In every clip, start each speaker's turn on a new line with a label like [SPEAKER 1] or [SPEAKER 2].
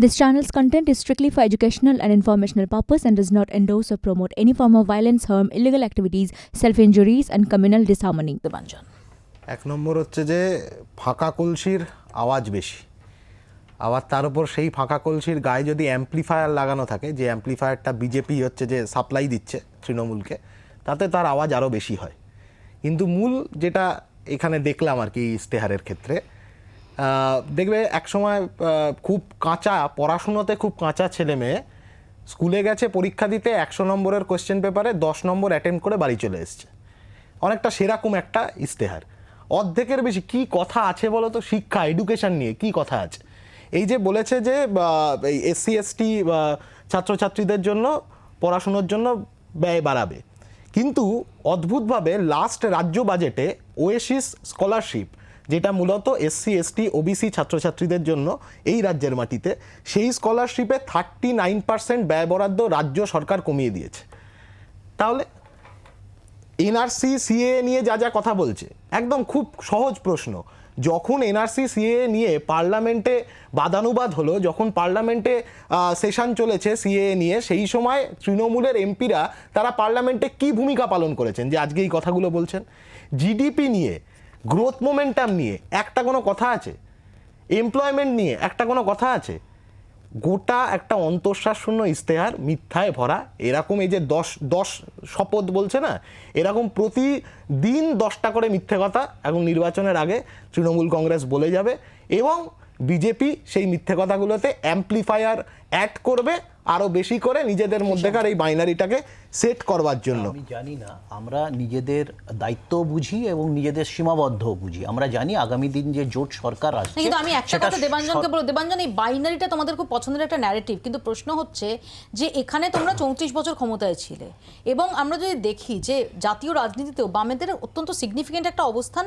[SPEAKER 1] This channel's content is strictly for educational and informational purpose and does not endorse or promote any form of violence, harm, illegal activities, self-injuries and communal disharmony.
[SPEAKER 2] এক নম্বর হচ্ছে যে ফাঁকা কলসির আওয়াজ বেশি আবার তার উপর সেই ফাঁকা কলসির গায়ে যদি অ্যাম্প্লিফায়ার লাগানো থাকে যে অ্যাম্প্লিফায়ারটা বিজেপি হচ্ছে যে সাপ্লাই দিচ্ছে তৃণমূলকে তাতে তার আওয়াজ আরও বেশি হয় কিন্তু মূল যেটা এখানে দেখলাম আর কি ইশতেহারের ক্ষেত্রে দেখবে একসময় খুব কাঁচা, পড়াশুনোতে খুব কাঁচা ছেলে মেয়ে স্কুলে গেছে, পরীক্ষা দিতে, একশো নম্বরের কোশ্চেন পেপারে দশ নম্বর অ্যাটেম্প করে বাড়ি চলে এসছে। অনেকটা সেরকম একটা ইশতেহার। অর্ধেকের বেশি, কি কথা আছে বলো তো শিক্ষা এডুকেশন নিয়ে কি কথা আছে? এই যে বলেছে যে এই এসসি এসটি ছাত্রছাত্রীদের জন্য, পড়াশুনোর জন্য ব্যয় বাড়াবে। কিন্তু অদ্ভুতভাবে লাস্ট রাজ্য বাজেটে ওয়েসিস স্কলারশিপ যেটা মূলত এসসি এসটি ওবিসি ছাত্রছাত্রীদের জন্য এই রাজ্যের মাটিতে, সেই স্কলারশিপে থার্টি নাইন পার্সেন্ট ব্যয় বরাদ্দ রাজ্য সরকার কমিয়ে দিয়েছে। তাহলে এনআরসি সিএ নিয়ে যা যা কথা বলছে, একদম খুব সহজ প্রশ্ন। যখন এনআরসি সিএ নিয়ে পার্লামেন্টে বাদানুবাদ হলো, যখন পার্লামেন্টে সেশন চলেছে সিএ নিয়ে, সেই সময় তৃণমূলের এমপিরা তারা পার্লামেন্টে কি ভূমিকা পালন করেছেন? যে আজকে এই কথাগুলো বলছেন। জিডিপি নিয়ে গ্রোথ মোমেন্টাম নিয়ে, একটা কোনো কথা আছে? এমপ্লয়মেন্ট নিয়ে একটা কোনো কথা আছে? গোটা একটা অন্তঃশ্বাস শূন্য ইশতেহার মিথ্যায় ভরা, এরকম এই যে দশ দশ শপথ বলছে না, এরকম প্রতিদিন দশটা করে মিথ্যে কথা এবং নির্বাচনের আগে তৃণমূল কংগ্রেস বলে যাবে এবং বিজেপি সেই মিথ্যে কথাগুলোতে অ্যাম্প্লিফায়ার অ্যাড করবে আরও বেশি করে নিজেদের মধ্যেকার এই বাইনারিটাকে সেট করবার জন্য।
[SPEAKER 3] আমি জানি না আমরা নিজেদের দায়িত্ব বুঝি এবং নিজেদের সীমাবদ্ধ বুঝি। আমরা জানি আগামী দিন যে জোট সরকার আসছে
[SPEAKER 4] কিন্তু আমি একটা কথা দেবাঞ্জনকে বলব। দেবাঞ্জন এই বাইনারিটা তোমাদের খুব পছন্দের একটা ন্যারেটিভ কিন্তু প্রশ্ন হচ্ছে যে এখানে তোমরা চৌত্রিশ বছর ক্ষমতায় ছিলে এবং আমরা যদি দেখি যে জাতীয় রাজনীতিতেও বামেদের অত্যন্ত সিগনিফিকেন্ট একটা অবস্থান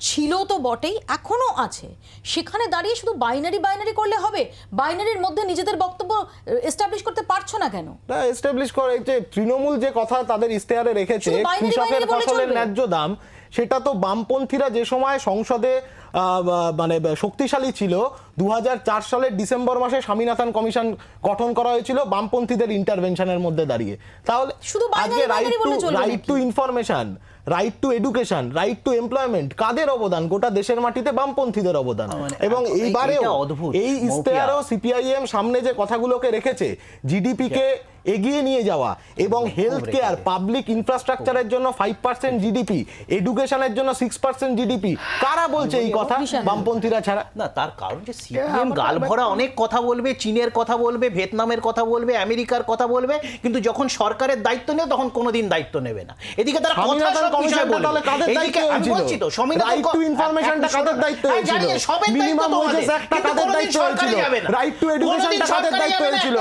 [SPEAKER 4] ছিল তো বটেই এখনও আছে। সেখানে দাঁড়িয়ে শুধু বাইনারি বাইনারি করলে হবে? বাইনারির মধ্যে নিজেদের বক্তব্য এস্টাবলিশ করতে পারছ না কেন?
[SPEAKER 2] না এস্টাবলিশ করে যে তৃণমূল যে কথা তাদের ইশতেহারে রেখেছে কৃষকের ফসলের ন্যায্য দাম সেটা তো বামপন্থীরা যে সময় সংসদে মানে শক্তিশালী ছিল দু হাজার চার সালের ডিসেম্বর মাসে স্বামীনাথন কমিশন গঠন করা হয়েছিল বামপন্থীদের ইন্টারভেনশনের মধ্যে দাঁড়িয়ে। তাহলে
[SPEAKER 4] শুধু
[SPEAKER 2] আজকে right
[SPEAKER 4] binary
[SPEAKER 2] to right to information right to education right to employment কাদের অবদান? গোটা দেশের মাটিতে বামপন্থীদের অবদান।
[SPEAKER 3] মানে
[SPEAKER 2] এবং
[SPEAKER 3] এই-
[SPEAKER 2] এইবারেও এই। ইশতেহারও সিপিআইএম সামনে যে কথাগুলোকে রেখেছে জিডিপি কে এগিয়ে নিয়ে যাওয়া এবং হেলথ কেয়ার পাবলিক ইনফ্রাস্ট্রাকচারের জন্য ফাইভ পার্সেন্ট জিডিপি এডুকেশনের জন্য সিক্স পার্সেন্ট জিডিপি কারা বলছে এই কথা? বামপন্থীরা ছাড়া।
[SPEAKER 3] না তার কারণ যে সিপিএম গাল ভরা অনেক কথা বলবে চীনের কথা বলবে ভিয়েতনামের কথা বলবে আমেরিকার কথা বলবে কিন্তু যখন সরকারের দায়িত্ব নেবে তখন কোনোদিন দায়িত্ব নেবে না। এদিকে তারা কথা
[SPEAKER 2] কমিশনটা তাহলে কাদের হয়েছিল? কাদের দায়িত্বে
[SPEAKER 3] হ্যাঁ,
[SPEAKER 2] হয়েছিল? একটা কাদের দায়িত্ব হয়েছিল? কাদের দায়িত্ব হয়েছিল?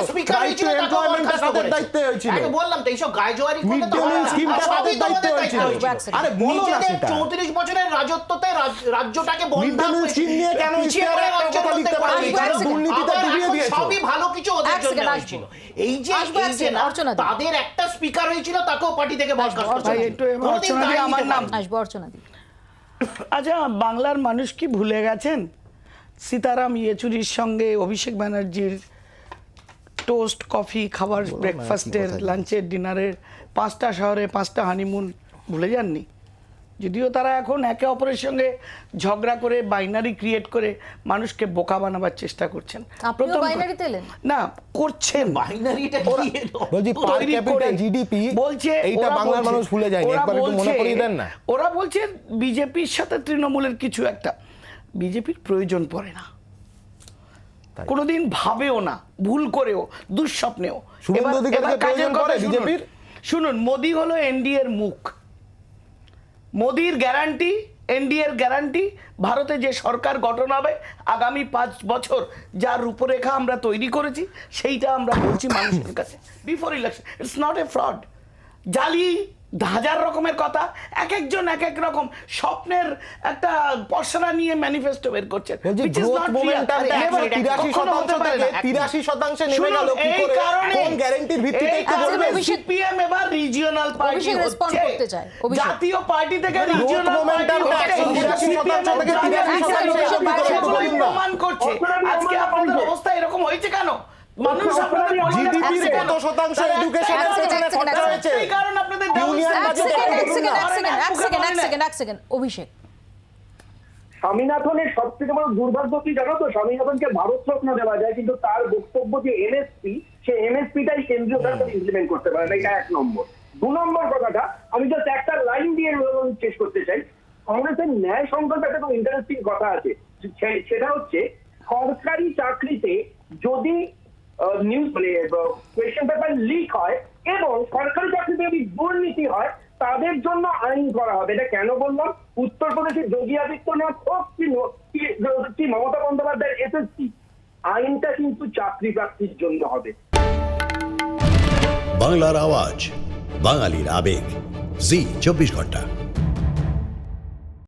[SPEAKER 2] টা কাদের। হয়েছিল?
[SPEAKER 3] বললাম তো এইসব গায়জোয়ারি
[SPEAKER 2] কাদের দায়িত্বে হয়েছিল? আরে বলো না সেটা।
[SPEAKER 3] বছরের রাজত্বতে রাজ- রাজ্যটাকে
[SPEAKER 2] নিয়ে কেন কথা লিখতে
[SPEAKER 4] কারণ
[SPEAKER 2] দুর্নীতিতে ডুবিয়ে
[SPEAKER 3] সবই ভালো কিছু জন্য হয়েছিল। এই যে এই যে
[SPEAKER 4] অর্চনা
[SPEAKER 3] তাদের একটা স্পিকার হয়েছিল তাকেও পার্টি থেকে বরখাস্ত
[SPEAKER 4] অর্চনা
[SPEAKER 3] করেছিল।
[SPEAKER 4] দি।
[SPEAKER 5] একটু এবার
[SPEAKER 3] কোনোদিন
[SPEAKER 5] অর্চনা দি,
[SPEAKER 3] দায়
[SPEAKER 5] আমার নাম।
[SPEAKER 4] আসব অর্চনা
[SPEAKER 5] আচ্ছা বাংলার মানুষ কি ভুলে গেছেন? সীতারাম ইয়েচুরির সঙ্গে অভিষেক ব্যানার্জির টোস্ট কফি খাবার ব্রেকফাস্টের লাঞ্চের ডিনারের পাঁচটা শহরে পাঁচটা হানিমুন ভুলে যাননি? যদিও তারা এখন একে অপরের সঙ্গে ঝগড়া করে বাইনারি ক্রিয়েট করে মানুষকে বোকা বানাবার চেষ্টা করছেন। প্রথম? না করছেন
[SPEAKER 3] বাইনারিটা
[SPEAKER 2] বলছি পার ক্যাপিটা জিডিপি
[SPEAKER 5] বলছে
[SPEAKER 2] এইটা
[SPEAKER 5] ওরা
[SPEAKER 2] বাংলার
[SPEAKER 5] বলছে-
[SPEAKER 2] মানুষ ভুলে যায়নি।
[SPEAKER 5] ওরা
[SPEAKER 2] একবার একটু মনে
[SPEAKER 5] বলছে-
[SPEAKER 2] করিয়ে দেন না।
[SPEAKER 5] ওরা বলছে বিজেপির সাথে তৃণমূলের কিছু একটা। বিজেপির প্রয়োজন পড়ে না। কোনোদিন ভাবেও না ভুল করেও দুঃস্বপ্নেও? শুনুন। মোদি হলো এনডিএর মুখ। মোদির গ্যারান্টি এনডিএর গ্যারান্টি ভারতে যে সরকার গঠন হবে, আগামী পাঁচ বছর যার রূপরেখা আমরা তৈরি করেছি, সেইটা আমরা বলছি মানুষের কাছে। Before election it's not a fraud জালি হাজার রকমের কথা এক একজন এক এক রকম স্বপ্নের একটা পসরা নিয়ে ম্যানিফেস্টো বের করছেন
[SPEAKER 2] তিরাশি শতাংশ নেমে গেল
[SPEAKER 5] এই কারণে
[SPEAKER 2] গ্যারেন্টির ভিত্তিতে
[SPEAKER 5] সিপিএম এবার রিজিওনাল পার্টি হচ্ছে। জাতীয় পার্টি থেকে রিজিওনাল পার্টি হচ্ছে।
[SPEAKER 2] 183 শতাংশ
[SPEAKER 5] কেন মানুষ আপনাদের
[SPEAKER 2] GDP র
[SPEAKER 5] পরিচয়
[SPEAKER 2] কত শতাংশ এডুকেশনের পেছনে
[SPEAKER 4] সেকেন্ড, এক
[SPEAKER 2] খরচা
[SPEAKER 4] সেকেন্ড,
[SPEAKER 2] হয়েছে
[SPEAKER 5] এই কারণ আপনাদের
[SPEAKER 2] ইউনিয়ন বাজেট
[SPEAKER 4] এক সেকেন্ড এক সেকেন্ড এক সেকেন্ড এক সেকেন্ড এক সেকেন্ড অভিষেক।
[SPEAKER 6] স্বামীনাথনের সব থেকে বড় দুর্ভাগ্য কি জানো তো? স্বামীনাথনকে ভারত রত্ন দেওয়া যায় কিন্তু তার বক্তব্য যে এমএসপি সে এমএসপিটাই কেন্দ্রীয় সরকার ইমপ্লিমেন্ট করতে পারে না এটা এক নম্বর। দু নম্বর কথাটা আমি জাস্ট একটা লাইন দিয়ে শেষ করতে চাই। কংগ্রেসের ন্যায় সংকল্প একটা খুব ইন্টারেস্টিং কথা আছে। সেটা হচ্ছে সরকারি চাকরিতে যদি নিউজ কোয়েশ্চেন পেপার লিক হয় এবং সরকারি চাকরিতে যদি দুর্নীতি হয়, তাদের জন্য আইন করা হবে। এটা কেন বললাম? উত্তরপ্রদেশের যোগী আদিত্যনাথ হোক কি মমতা বন্দ্যোপাধ্যায়ের এসএসসি আইনটা কিন্তু চাকরি প্রাপ্তির জন্য হবে।
[SPEAKER 7] বাংলার আওয়াজ, বাঙালির আবেগ। জি, চব্বিশ ঘণ্টা।